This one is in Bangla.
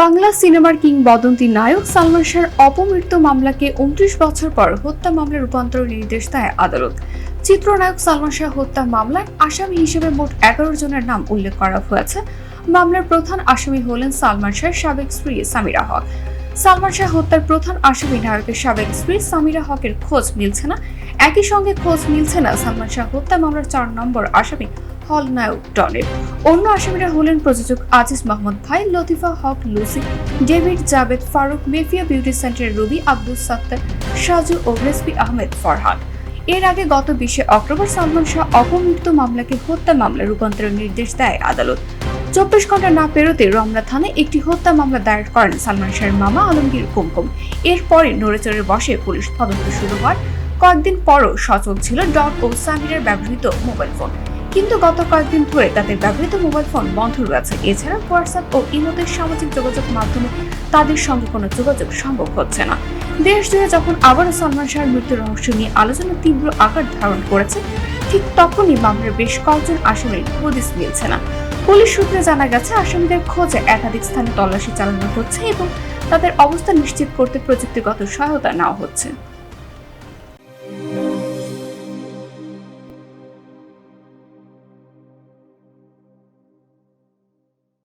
বাংলা সিনেমার কিংবদন্তি নায়ক সালমান শাহর অপমৃত্যু মামলাকে উনত্রিশ বছর পর হত্যা মামলায় রূপান্তর নির্দেশ দেয় আদালত। চিত্রনায়ক সালমান শাহ হত্যা মামলায় আসামি হিসেবে মোট এগারো জনের নাম উল্লেখ করা হয়েছে। মামলার প্রধান আসামি হলেন সালমান শাহের সাবেক স্ত্রী সামিরা হক। সালমান শাহ হত্যার প্রধান আসামি নায়কের সাবেক স্ত্রী সামিরা হকের খোঁজ মিলছে না। একই সঙ্গে খোঁজ মিলছে না সালমান শাহ হত্যা মামলার চার নম্বর আসামি হল নায়ক ডনের অন্য আসামিরা হলেন প্রযোজক আজিজ মাহমুদ ভাই, Latifa Haque, Lucy, David Javed Faruk, মেফিয়া beauty সেন্টারের রবি আব্দুল সাত্তার, সাজু ও রেসপি আহমেদ ফরহাদ। এর আগে গত বিশে অক্টোবর সালমান শাহ অপমৃত্যু মামলাকে হত্যা মামলা রূপান্তরের নির্দেশ দেয় আদালত। চব্বিশ ঘণ্টা না পেরোতে রমনা থানায় একটি হত্যা মামলা দায়ের করেন সালমান শাহের মামা আলমগীর কুমকুম। এরপরে নড়েচড়ে বসে পুলিশ তদন্ত শুরু হয়। কয়েকদিন পরও সচল ছিল ডট ও সামিরের ব্যবহৃত মোবাইল ফোন। কিন্তু গত কয়েকদিন ধরে তাদের ব্যবহৃত মোবাইল ফোন বন্ধ রয়েছে। এছাড়া হোয়াটসঅ্যাপ ও ইমোদের সামাজিক যোগাযোগ মাধ্যমে তাদের সঙ্গে কোনো যোগাযোগ সম্ভব হচ্ছে না। দেশ জুড়ে যখন আবারও সালমান শাহের মৃত্যুর রহস্য নিয়ে আলোচনা তীব্র আকার ধারণ করেছে, ঠিক তখনই মামলার বেশ কয়েকজন আসামির হদিস মিলছে না। পুলিশ সূত্রে জানা গেছে, আসামিদের খোঁজে একাধিক স্থানে তল্লাশি চালানো হচ্ছে এবং তাদের অবস্থা নিশ্চিত করতে প্রযুক্তিগত সহায়তা নেওয়া হচ্ছে।